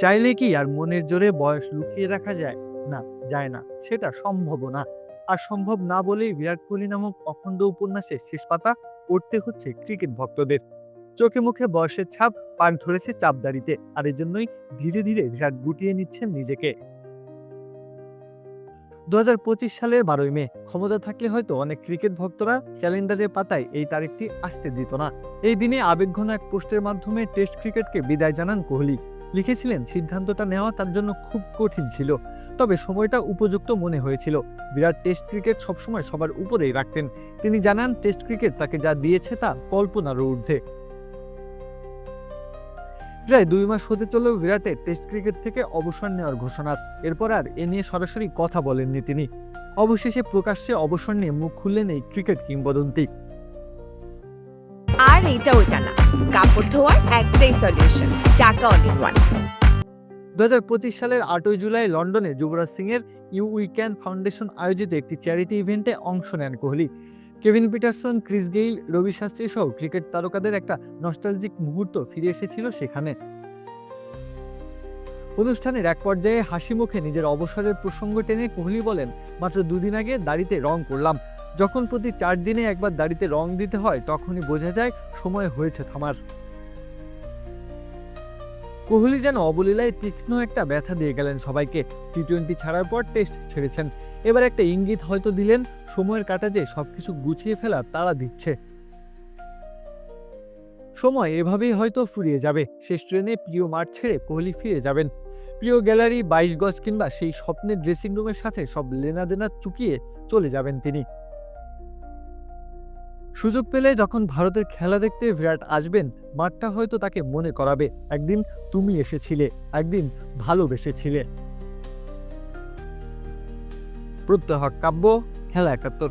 চাইলে কি আর মনের জোরে বয়স লুকিয়ে রাখা যায়? না যায় না, সেটা সম্ভব না। আর সম্ভব না বলেই বিরাট কোহলি নামক অখণ্ড উপন্যাসের শেষ পাতা পড়তে হচ্ছে ক্রিকেট ভক্তদের। চোখে মুখে বয়সের ছাপ, পাক ধরেছে চাপদারিতে আর এজন্যই ধীরে ধীরে বিরাট গুটিয়ে নিচ্ছেন নিজেকে। দু হাজার পঁচিশ সালের বারোই মে, ক্ষমতা থাকলে হয়তো অনেক ক্রিকেট ভক্তরা ক্যালেন্ডারের পাতায় এই তারিখটি আসতে দিত না। এই দিনে আবেগঘন এক পোস্টের মাধ্যমে টেস্ট ক্রিকেটকে বিদায় জানান কোহলি। লিখেছিলেন, সিদ্ধান্তটা নেওয়া তার জন্য খুব কঠিন ছিল, তবে সময়টা উপযুক্ত মনে হয়েছিল। বিরাট টেস্ট ক্রিকেট সবসময় সবার উপরেই রাখতেন। তিনি জানান, টেস্ট ক্রিকেট তাকে যা দিয়েছে তা কল্পনার ঊর্ধ্বে। প্রায় দুই মাস হতে চলেও বিরাটের টেস্ট ক্রিকেট থেকে অবসর নেওয়ার ঘোষণার এরপর আর এ নিয়ে সরাসরি কথা বলেননি তিনি। অবশেষে প্রকাশ্যে অবসর নিয়ে মুখ খুললেন এই ক্রিকেট কিংবদন্তি। আর এটা ওইটা না। কাপড় ধোয়ার একটাই সলিউশন চাকা অল ইন ওয়ান দু সালের আটই জুলাই লন্ডনে যুবরাজ সিং এর ইউ উইক্যান ফাউন্ডেশন আয়োজিত একটি চ্যারিটি ইভেন্টে অংশ নেন Kohli. Kevin Pietersen, Chris Gayle, Ravi Shastri সহ ক্রিকেট তারকাদের একটা নস্টালজিক মুহূর্ত ফিরে এসেছিল সেখানে। অনুষ্ঠানের এক পর্যায়ে হাসি মুখে নিজের অবসরের প্রসঙ্গ টেনে কোহলি বলেন, মাত্র দুদিন আগে দাড়িতে রং করলাম। যখন প্রতি চার দিনে একবার দাড়িতে রং দিতে হয়, তখনই বোঝা যায় সময় হয়েছে থামার। কোহলি যেন অবলীলায় তীক্ষ্ণ একটা ব্যথা দিয়ে গেলেন সবাইকে। টি টোয়েন্টি ছাড়ার পর টেস্ট ছেড়েছেন। এবার একটা ইঙ্গিত হয়তো দিলেন, সময়ের কাটা যে সবকিছু গুছিয়ে ফেলা তারা দিচ্ছে। সময় এভাবেই হয়তো ফুরিয়ে যাবে। শেষ ট্রেনে প্রিয় মাঠ ছেড়ে কোহলি ফিরে যাবেন। প্রিয় গ্যালারি, বাইশ গজ কিংবা সেই স্বপ্নের ড্রেসিং রুমের সাথে সব লেনাদেনা চুকিয়ে চলে যাবেন তিনি। সুযোগ পেলে যখন ভারতের খেলা দেখতে বিরাট আসবেন, মাঠটা হয়তো তাকে মনে করাবে। একদিন তুমি এসেছিলে, একদিন ভালোবেসেছিলে। প্রত্যহ কাব্য, খেলা একাত্তর।